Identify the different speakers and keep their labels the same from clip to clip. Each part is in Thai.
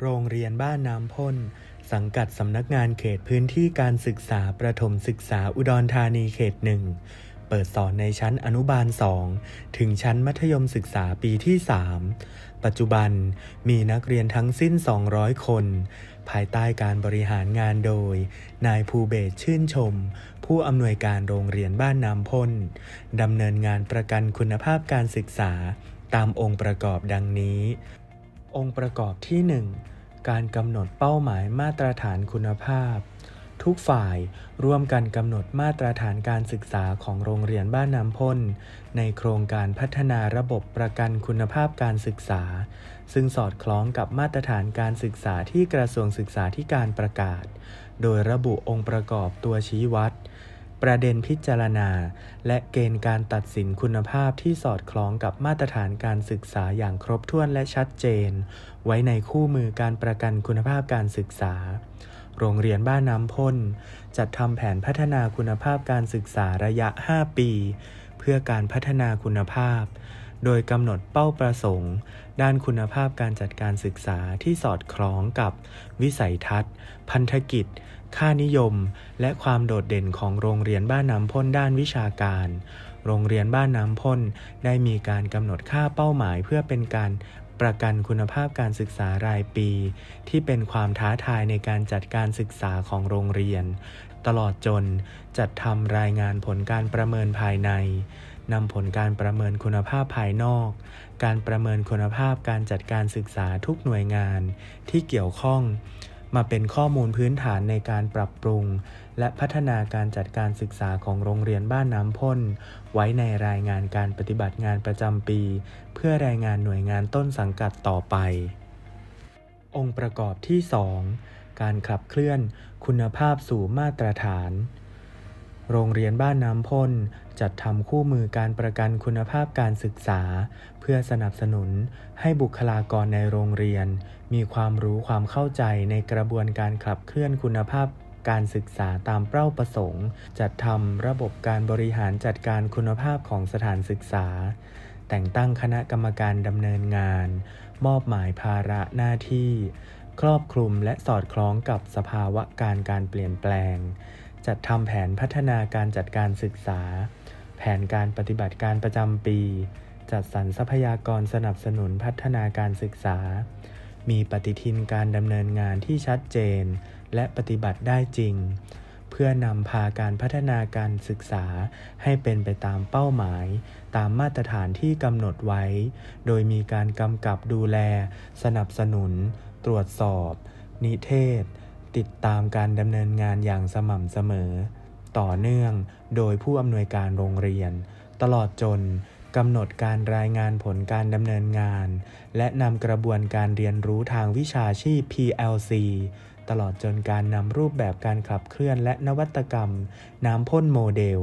Speaker 1: โรงเรียนบ้านน้ำพ่น สังกัดสำนักงานเขตพื้นที่การศึกษาประถมศึกษาอุดรธานีเขตหนึ่ง เปิดสอนในชั้นอนุบาล 2 ถึงชั้นมัธยมศึกษาปีที่ 3 ปัจจุบันมีนักเรียนทั้งสิ้น 200 คน ภายใต้การบริหารงานโดย นายภูเบศชื่นชม ผู้อำนวยการโรงเรียนบ้านน้ำพ่นดำเนินงานประกันคุณภาพการศึกษา ตามองค์ประกอบดังนี้ องค์ประกอบที่ 1 การกำหนดเป้าหมายมาตรฐานคุณภาพ ทุกฝ่ายร่วมกันกำหนดมาตรฐานการศึกษาของโรงเรียนบ้านน้ำพ่นในโครงการพัฒนาระบบประกันคุณภาพการศึกษา ซึ่งสอดคล้องกับมาตรฐานการศึกษาที่กระทรวงศึกษาธิการประกาศ โดยระบุองค์ประกอบตัวชี้วัด ประเด็นพิจารณา และเกณฑ์การตัดสินคุณภาพที่สอดคล้องกับมาตรฐานการศึกษาอย่างครบถ้วนและชัดเจน ไว้ในคู่มือการประกันคุณภาพการศึกษา โรงเรียนบ้านน้ำพ่นจัดทำแผนพัฒนาคุณภาพการศึกษาระยะ 5 ปี เพื่อการพัฒนาคุณภาพ โดยกำหนดเป้าประสงค์ ด้านคุณภาพการจัดการศึกษาที่สอดคล้องกับ วิสัยทัศน์ พันธกิจ ค่านิยม และความโดดเด่นของโรงเรียนบ้านน้ำพ่นด้านวิชาการ โรงเรียนบ้านน้ำพ่นได้มีการกำหนดค่าเป้าหมายเพื่อเป็นการประกันคุณภาพการศึกษารายปี ที่เป็นความท้าทายในการจัดการศึกษาของโรงเรียน ตลอดจนจัดทำรายงานผลการประเมินภายในนำผลการประเมินคุณภาพภายนอก การประเมินคุณภาพการจัดการศึกษาทุกหน่วยงานที่เกี่ยวข้อง มาเป็นข้อมูลพื้นฐานในการปรับปรุง และพัฒนาการจัดการศึกษาของโรงเรียนบ้านน้ำพ่น ไว้ในรายงานการปฏิบัติงานประจำปี เพื่อรายงานหน่วยงานต้นสังกัดต่อไป องค์ประกอบที่ 2 การขับเคลื่อน คุณภาพสู่มาตรฐาน โรงเรียนบ้านน้ำพ่นจัดทำคู่มือการประกันคุณภาพการศึกษา เพื่อสนับสนุนให้บุคลากรในโรงเรียน มีความรู้ความเข้าใจในกระบวนการขับเคลื่อนคุณภาพการศึกษาตามเป้าประสงค์ จัดทำระบบการบริหารจัดการคุณภาพของสถานศึกษา แต่งตั้งคณะกรรมการดำเนินงาน มอบหมายภาระหน้าที่ ครอบคลุมและสอดคล้องกับสภาวะการการเปลี่ยนแปลง จัดทำแผนพัฒนาการจัดการศึกษา แผนการปฏิบัติการประจำปี จัดสรรทรัพยากรสนับสนุนพัฒนาการศึกษา มีปฏิทินการดำเนินงานที่ชัดเจน และปฏิบัติได้จริง เพื่อนำพาการพัฒนาการศึกษาให้เป็นไปตามเป้าหมาย ตามมาตรฐานที่กำหนดไว้ โดยมีการกำกับดูแล สนับสนุน ตรวจสอบ นิเทศ ติดตามการดำเนินงานอย่างสม่ำเสมอ ต่อเนื่องโดยผู้อำนวยการโรงเรียน ตลอดจนกำหนดการรายงานผลการดำเนินงาน และนำกระบวนการเรียนรู้ทางวิชาชีพ PLC ตลอดจนการนำรูปแบบการขับเคลื่อนและนวัตกรรม น้ำพ่นโมเดล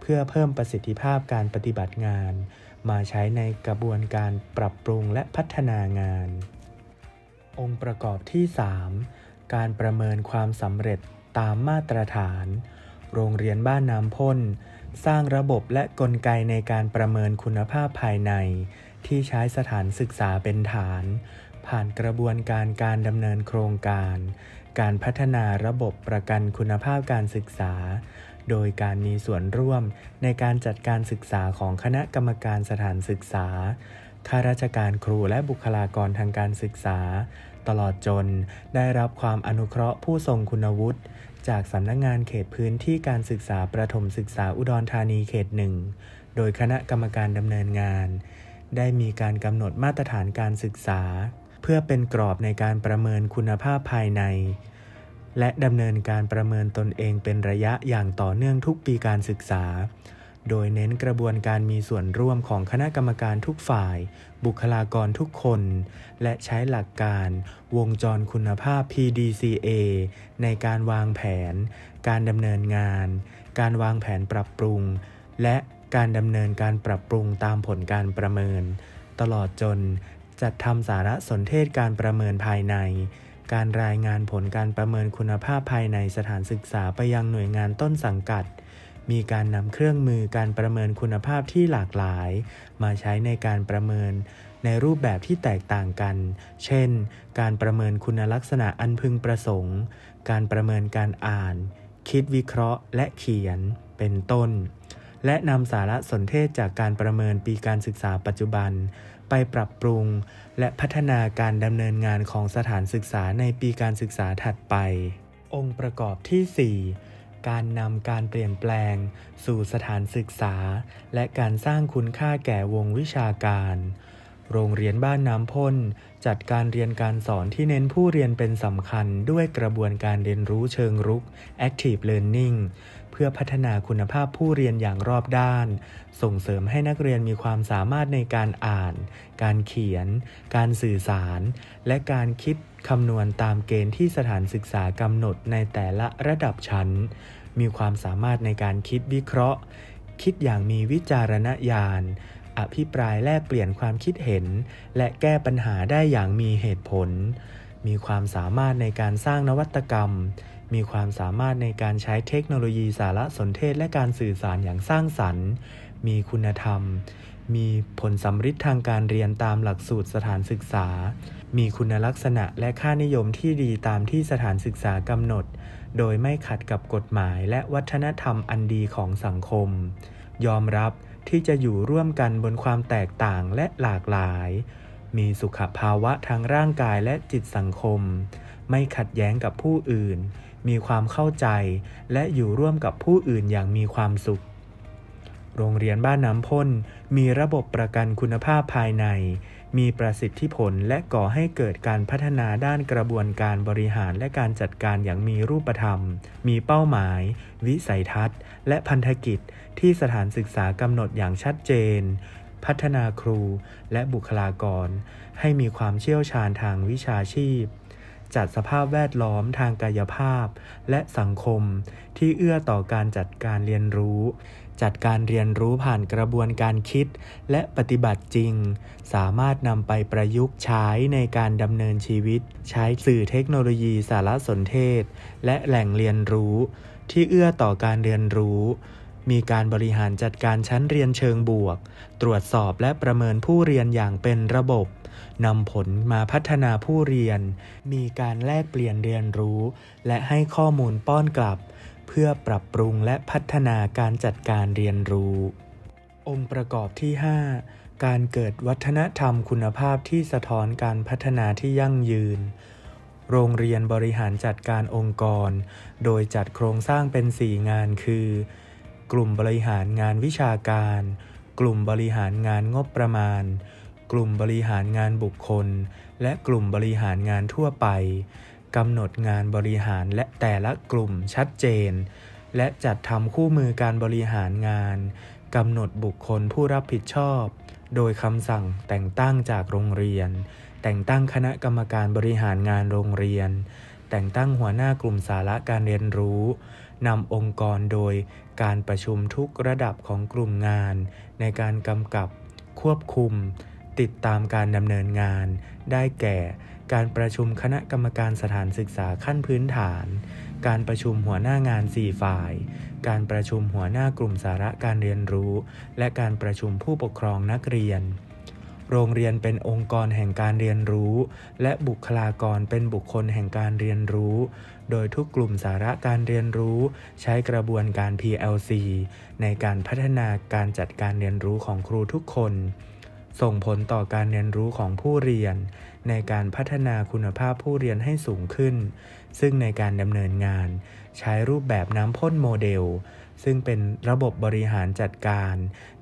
Speaker 1: เพื่อเพิ่มประสิทธิภาพการปฏิบัติงาน มาใช้ในกระบวนการปรับปรุงและพัฒนางาน องค์ประกอบที่ 3 การประเมินความสำเร็จตามมาตรฐาน โรงเรียนบ้านน้ำพ่น สร้างระบบและกลไกในการประเมินคุณภาพภายใน ที่ใช้สถานศึกษาเป็นฐาน ผ่านกระบวนการการดำเนินโครงการ การพัฒนาระบบประกันคุณภาพการศึกษา โดยการมีส่วนร่วมในการจัดการศึกษาของคณะกรรมการสถานศึกษาข้าราชการครูและบุคลากรทางการศึกษา ตลอดจน ได้รับความอนุเคราะห์ผู้ทรงคุณวุฒิ จากสำนักงงานเขตพื้นที่การศึกษาประถมศึกษาอุดรธานีเขตหนึ่ง โดยคณะกรรมการดำเนินงาน ได้มีการกำหนดมาตรฐานการศึกษา เพื่อเป็นกรอบในการประเมินคุณภาพภายใน และดำเนินการประเมินตนเองเป็นระยะอย่างต่อเนื่องทุกปีการศึกษา โดยเน้นกระบวนการมีส่วนร่วมของคณะกรรมการทุกฝ่าย บุคลากรทุกคน และใช้หลักการวงจรคุณภาพ PDCA ในการวางแผน การดำเนินงาน การวางแผนปรับปรุง และการดำเนินการปรับปรุงตามผลการประเมิน ตลอดจนจัดทำสารสนเทศการประเมินภายใน การรายงานผลการประเมินคุณภาพภายในสถานศึกษาไปยังหน่วยงานต้นสังกัด มีการนำเครื่องมือการประเมินคุณภาพที่หลากหลาย มาใช้ในการประเมินในรูปแบบที่แตกต่างกัน เช่น การประเมินคุณลักษณะอันพึงประสงค์ การประเมินการอ่าน คิดวิเคราะห์ และเขียน เป็นต้น และนำสารสนเทศจากการประเมินปีการศึกษาปัจจุบัน ไปปรับปรุง และพัฒนาการดำเนินงานของสถานศึกษาในปีการศึกษาถัดไป องค์ประกอบที่ 4 การนำการเปลี่ยนแปลง สู่สถานศึกษา และการสร้างคุณค่าแก่วงวิชาการ โรงเรียนบ้านน้ำพ่นจัดการเรียนการสอนที่เน้นผู้เรียนเป็นสำคัญด้วยกระบวนการเรียนรู้เชิงรุก active learning พื่อพัฒนาคุณภาพผู้เรียนอย่างรอบด้าน ส่งเสริมให้นักเรียนมีความสามารถในการอ่าน การเขียน การสื่อสาร และการคิดคำนวณตามเกณฑ์ที่สถานศึกษากำหนดในแต่ละระดับชั้น มีความสามารถในการคิดวิเคราะห์ คิดอย่างมีวิจารณญาณ อภิปรายแลกเปลี่ยนความคิดเห็น และแก้ปัญหาได้อย่างมีเหตุผล มีความสามารถในการสร้างนวัตกรรม มีความสามารถในการใช้เทคโนโลยีสารสนเทศและการสื่อสารอย่างสร้างสรรค์ มีคุณธรรม มีผลสำฤทธิ์ทางการเรียนตามหลักสูตรสถานศึกษา มีคุณลักษณะและค่านิยมที่ดีตามที่สถานศึกษากำหนด โดยไม่ขัดกับกฎหมายและวัฒนธรรมอันดีของสังคม ยอมรับที่จะอยู่ร่วมกันบนความแตกต่างและหลากหลาย มีสุขภาวะทางร่างกายและจิตสังคม ไม่ขัดแย้งกับผู้อื่น มีความเข้าใจ และอยู่ร่วมกับผู้อื่นอย่างมีความสุข โรงเรียนบ้านน้ำพ่นมีระบบประกันคุณภาพภายใน มีประสิทธิผลและก่อให้เกิดการพัฒนาด้านกระบวนการบริหารและการจัดการอย่างมีรูปธรรม มีเป้าหมาย วิสัยทัศน์ และพันธกิจที่สถานศึกษากำหนดอย่างชัดเจนพัฒนาครูและบุคลากร ให้มีความเชี่ยวชาญทางวิชาชีพ จัดสภาพแวดล้อมทางกายภาพ และสังคมที่เอื้อต่อการจัดการเรียนรู้ จัดการเรียนรู้ผ่านกระบวนการคิด และปฏิบัติจริง สามารถนำไปประยุกต์ใช้ในการดำเนินชีวิต ใช้สื่อเทคโนโลยีสารสนเทศ และแหล่งเรียนรู้ ที่เอื้อต่อการเรียนรู้ มีการบริหารจัดการชั้นเรียนเชิงบวก ตรวจสอบและประเมินผู้เรียนอย่างเป็นระบบ นำผลมาพัฒนาผู้เรียน มีการแลกเปลี่ยนเรียนรู้ และให้ข้อมูลป้อนกลับ เพื่อปรับปรุงและพัฒนาการจัดการเรียนรู้ องค์ประกอบที่ 5 การเกิดวัฒนธรรมคุณภาพที่สะท้อนการพัฒนาที่ยั่งยืนโรงเรียนบริหารจัดการองค์กร โดยจัดโครงสร้างเป็น 4 งานคือ กลุ่มบริหารงานวิชาการ กลุ่มบริหารงานงบประมาณ กลุ่มบริหารงานบุคคล และกลุ่มบริหารงานทั่วไปกำหนดงานบริหารและแต่ละกลุ่มชัดเจน และจัดทำคู่มือการบริหารงานกำหนดบุคคลผู้รับผิดชอบ โดยคำสั่งแต่งตั้งจากโรงเรียน แต่งตั้งคณะกรรมการบริหารงานโรงเรียน แต่งตั้งหัวหน้ากลุ่มสาระการเรียนรู้นำองค์กรโดยการประชุมทุกระดับของกลุ่มงาน ในการกำกับ ควบคุม ติดตามการดำเนินงาน ได้แก่ การประชุมคณะกรรมการสถานศึกษาขั้นพื้นฐาน การประชุมหัวหน้างาน 4 ฝ่าย การประชุมหัวหน้ากลุ่มสาระการเรียนรู้ และการประชุมผู้ปกครองนักเรียน โรงเรียนเป็นองค์กรแห่งการเรียนรู้ และบุคลากรเป็นบุคคลแห่งการเรียนรู้ โดยทุกกลุ่มสาระการเรียนรู้ ใช้กระบวนการ PLC ในการพัฒนาการจัดการเรียนรู้ของครูทุกคน ส่งผลต่อการเรียนรู้ของผู้เรียน ในการพัฒนาคุณภาพผู้เรียนให้สูงขึ้น ซึ่งในการดำเนินงาน ใช้รูปแบบน้ำพ่นโมเดลซึ่งเป็นระบบบริหารจัดการ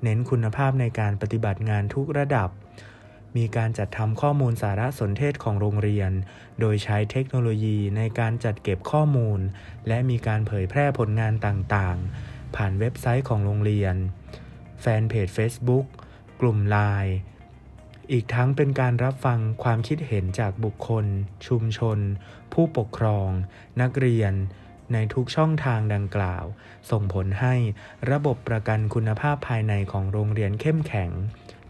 Speaker 1: เน้นคุณภาพในการปฏิบัติงานทุกระดับ มีการจัดทำข้อมูลสารสนเทศของโรงเรียน โดยใช้เทคโนโลยีในการจัดเก็บข้อมูล และมีการเผยแพร่ผลงานต่างๆ ผ่านเว็บไซต์ของโรงเรียน แฟนเพจ Facebook กลุ่มไลน์อีกทั้งเป็นการรับฟังความคิดเห็นจากบุคคล ชุมชน ผู้ปกครอง นักเรียน ในทุกช่องทางดังกล่าว ส่งผลให้ระบบประกันคุณภาพภายในของโรงเรียนเข้มแข็ง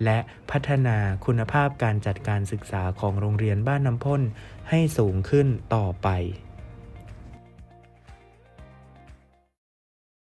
Speaker 1: และพัฒนาคุณภาพการจัดการศึกษาของโรงเรียนบ้านน้ำพ่นให้สูงขึ้นต่อไป